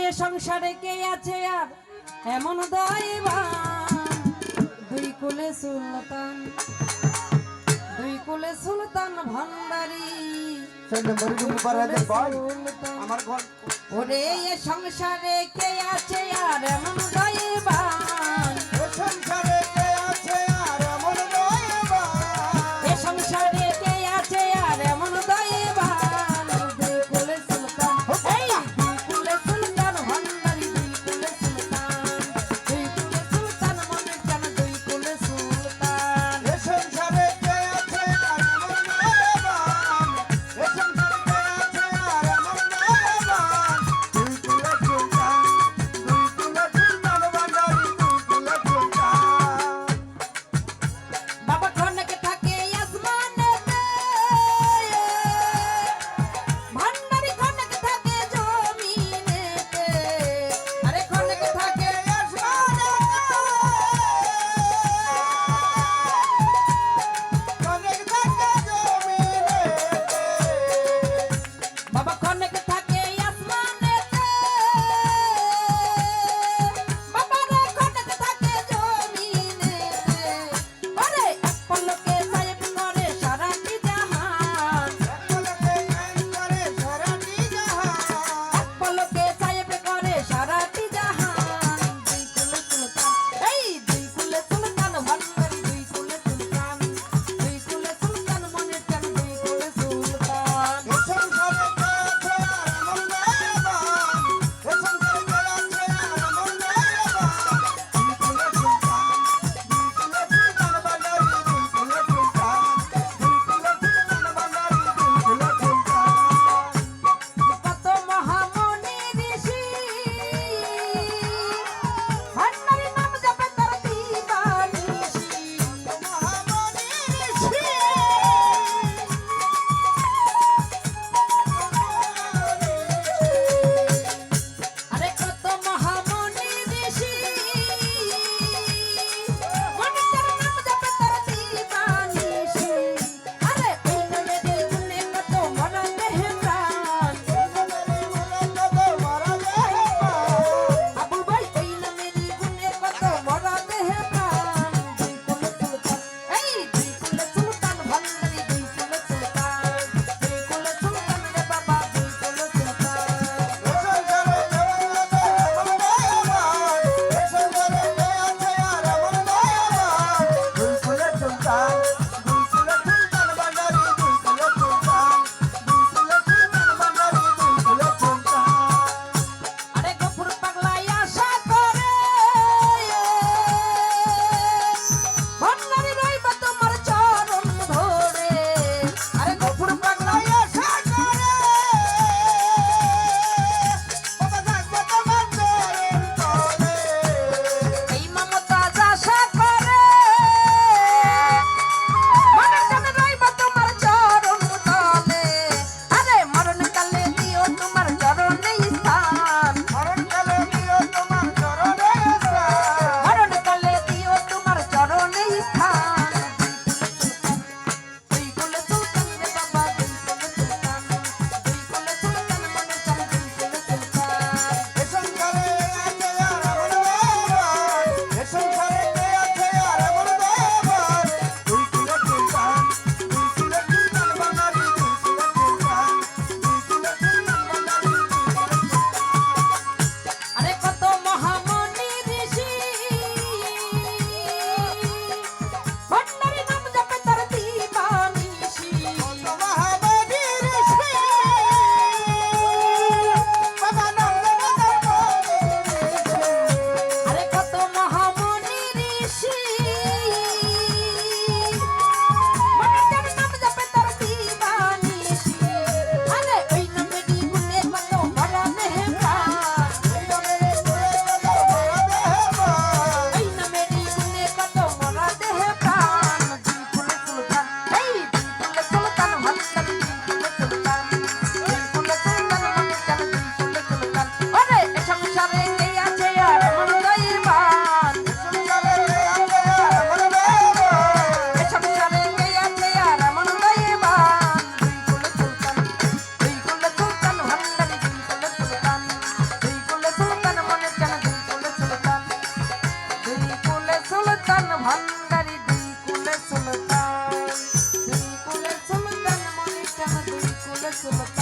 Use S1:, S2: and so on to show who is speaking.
S1: এ সংসারে কে আছে আর? এমন দয়বান। দুই কুলে সুলতান দুই কুলে সুলতান ভণ্ডারি
S2: আমার ঘর
S1: ওরে এ সংসারে কে আছে আর? এমন Maximum.